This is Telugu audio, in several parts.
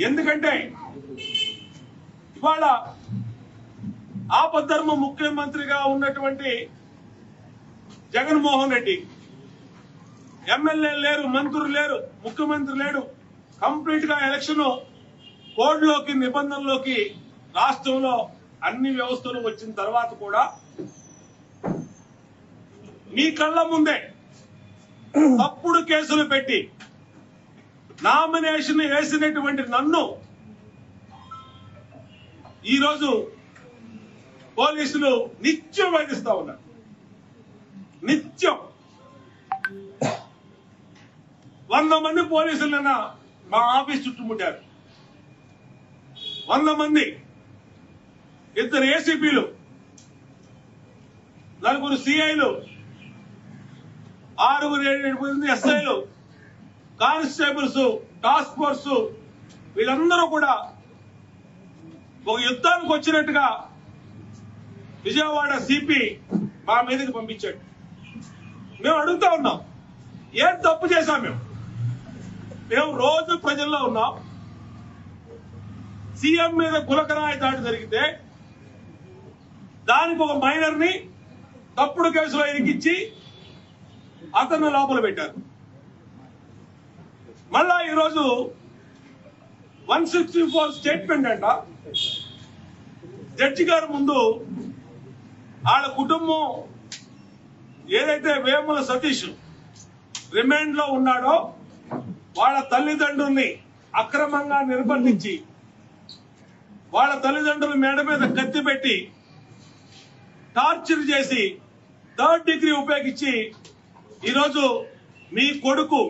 ఎందుకంటే ఇవాళ ఆపద్ధర్మ ముఖ్యమంత్రిగా ఉన్నటువంటి జగన్మోహన్ రెడ్డి ఎమ్మెల్యే లేరు మంత్రులు లేరు ముఖ్యమంత్రి లేడు కంప్లీట్గా ఎలక్షన్ కోడ్లోకి నిబంధనలోకి రాష్ట్రంలో అన్ని వ్యవస్థలు వచ్చిన తర్వాత కూడా మీ కళ్ళ ముందే తప్పుడు కేసులు పెట్టి నామినేషన్ వేసినటువంటి నన్ను ఈరోజు పోలీసులు నిత్యం వేధిస్తా ఉన్నారు. నిత్యం. వంద మంది పోలీసులు నిన్న మా ఆఫీస్ చుట్టుముట్టారు. వంద మంది ఇద్దరు ఏసీపీలు నలుగురు సిఐలు ఆరుగురు ఏడు మంది ఎస్ఐలు కానిస్టేబుల్స్ టాస్క్ ఫోర్స్ వీళ్ళందరూ కూడా ఒక యుద్ధానికి వచ్చినట్టుగా విజయవాడ సిపి మా మీదకి పంపించాడు. మేము అడుగుతా ఉన్నాం ఏం తప్పు చేశాం మేము? మేము రోజు ప్రజల్లో ఉన్నాం. సీఎం మీద గులకరాయి దాడి జరిగితే దానికి ఒక మైనర్ని తప్పుడు కేసులో ఇరికిచ్చి అతను లోపల పెట్టారు. మళ్ళా ఈరోజు వన్ సిక్స్టీ ఫోర్ స్టేట్మెంట్ అంట. జడ్జి గారి ముందు వాళ్ళ కుటుంబం ఏదైతే వేముల సతీష్ రిమాండ్లో ఉన్నాడో వాళ్ళ తల్లిదండ్రుల్ని అక్రమంగా నిర్బంధించి వాళ్ళ తల్లిదండ్రుల మేడ మీద కత్తి పెట్టి టార్చర్ చేసి థర్డ్ డిగ్రీ ఉపయోగించి ఈరోజు మీ కొడుకు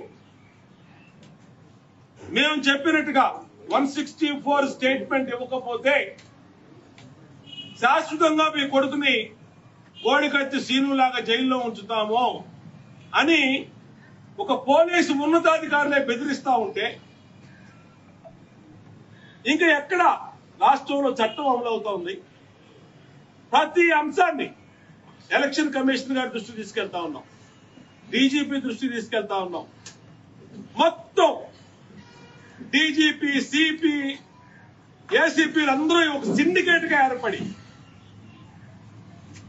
మేము చెప్పినట్టుగా వన్ సిక్స్టీ ఫోర్ స్టేట్మెంట్ ఇవ్వకపోతే శాశ్వతంగా మీ కొడుకుని కోడికత్తి సీనులాగా జైల్లో ఉంచుతాము అని ఒక పోలీసు ఉన్నతాధికారులే బెదిరిస్తా ఉంటే ఇంకా ఎక్కడ రాష్ట్రంలో చట్టం అమలవుతోంది? ప్రతి అంశాన్ని ఎలక్షన్ కమిషన్ గారి దృష్టి తీసుకెళ్తా ఉన్నాం. డీజీపీ దృష్టి తీసుకెళ్తా ఉన్నాం. మొత్తం డీజీపీ సిపి ఏసీపీలు అందరూ ఒక సిండికేట్గా ఏర్పడి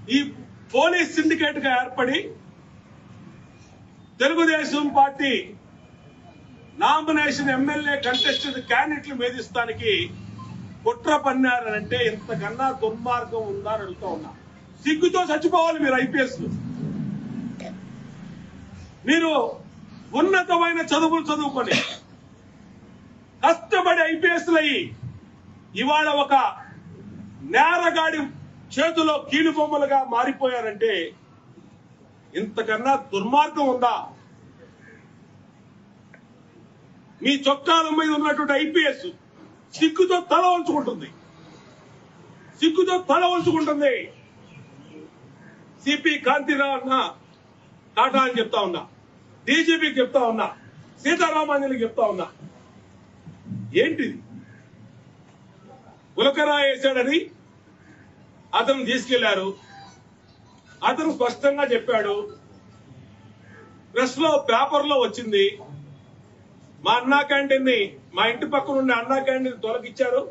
ఈ పోలీస్ సిండికేట్గా ఏర్పడి Telugu Desam party nomination MLA contested క్యాండిడేట్లు వేధిస్తానికి కుట్ర పన్నారనంటే ఇంతకన్నా దుర్మార్గం ఉందా అని అడుగుతా ఉన్నా. సిగ్గుతో చచ్చిపోవాలి మీరు ఐపీఎస్ మీరు ఉన్నతమైన చదువులు చదువుకొని ఐపీఎస్ ఇవాళ ఒక నేరగాడి చేతిలో కీలుబొమ్మలుగా మారిపోయారంటే ఇంతకన్నా దుర్మార్గం ఉందా? మీ చొక్కాల మీద ఉన్నటువంటి ఐపీఎస్ సిగ్గుతో తల వంచుకుంటుంది. సిగ్గుతో తల వంచుకుంటుంది. సిపి కాంతిరావు అన్న టాటా అని చెప్తా ఉన్నా. డీజీపీకి చెప్తా ఉన్నా. సీతారామాంజలికి చెప్తా ఉన్నా. ఏంటిది? గులకరా వేశాడని అతను తీసుకెళ్ళారు. అతను స్పష్టంగా చెప్పాడు ప్రెస్లో పేపర్లో వచ్చింది మా అన్నా క్యాంటీన్ని మా ఇంటి పక్కన ఉండే అన్నా క్యాంటీన్ తొలగిచ్చారు.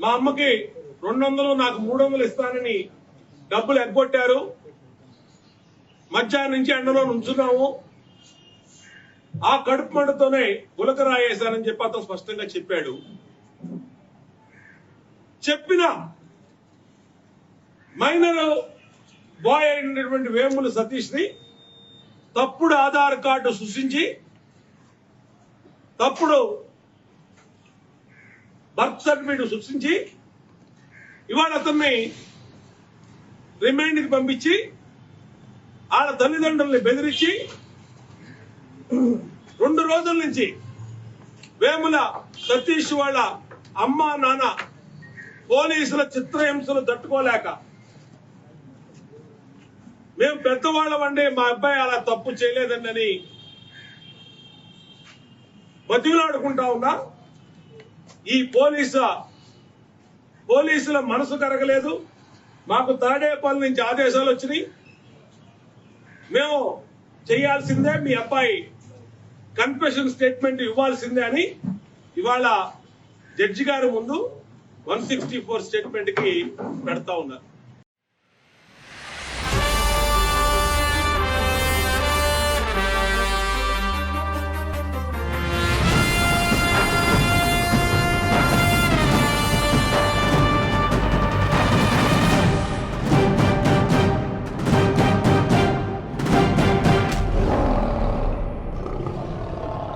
మా అమ్మకి రెండు వందలు నాకు మూడు వందలు ఇస్తానని డబ్బులు ఎగ్గొట్టారు. మధ్యాహ్నం నుంచి ఎండలో నుంచున్నాము. ఆ కడుపు మంటతోనే గులకరాయేశానని చెప్పి అతను స్పష్టంగా చెప్పాడు. చెప్పిన మైనర్ బాయ్ అయినటువంటి వేముల సతీష్ని తప్పుడు ఆధార్ కార్డు సృష్టించి తప్పుడు బర్త్ సర్టిఫికేట్ సృష్టించి ఇవాళ అతన్ని రిమైండ్కి పంపించి వాళ్ళ తల్లిదండ్రుల్ని బెదిరించి రెండు రోజుల నుంచి వేముల సతీష్ వాళ్ళ అమ్మ నాన్న పోలీసుల చిత్రహింసలు తట్టుకోలేక మేము పెద్దవాళ్ళమండి మా అబ్బాయి అలా తప్పు చేయలేదండి బతిలాడుకుంటా ఉన్నా ఈ పోలీసు పోలీసుల మనసు కరగలేదు. మాకు తాడేపల్లి నుంచి ఆదేశాలు వచ్చినాయి. మేము చేయాల్సిందే మీ అబ్బాయి కన్ఫెషన్ స్టేట్మెంట్ ఇవ్వాల్సిందే అని ఇవాళ జడ్జి గారి ముందు వన్ సిక్స్టీ ఫోర్ స్టేట్మెంట్కి పెడతా ఉన్నారు.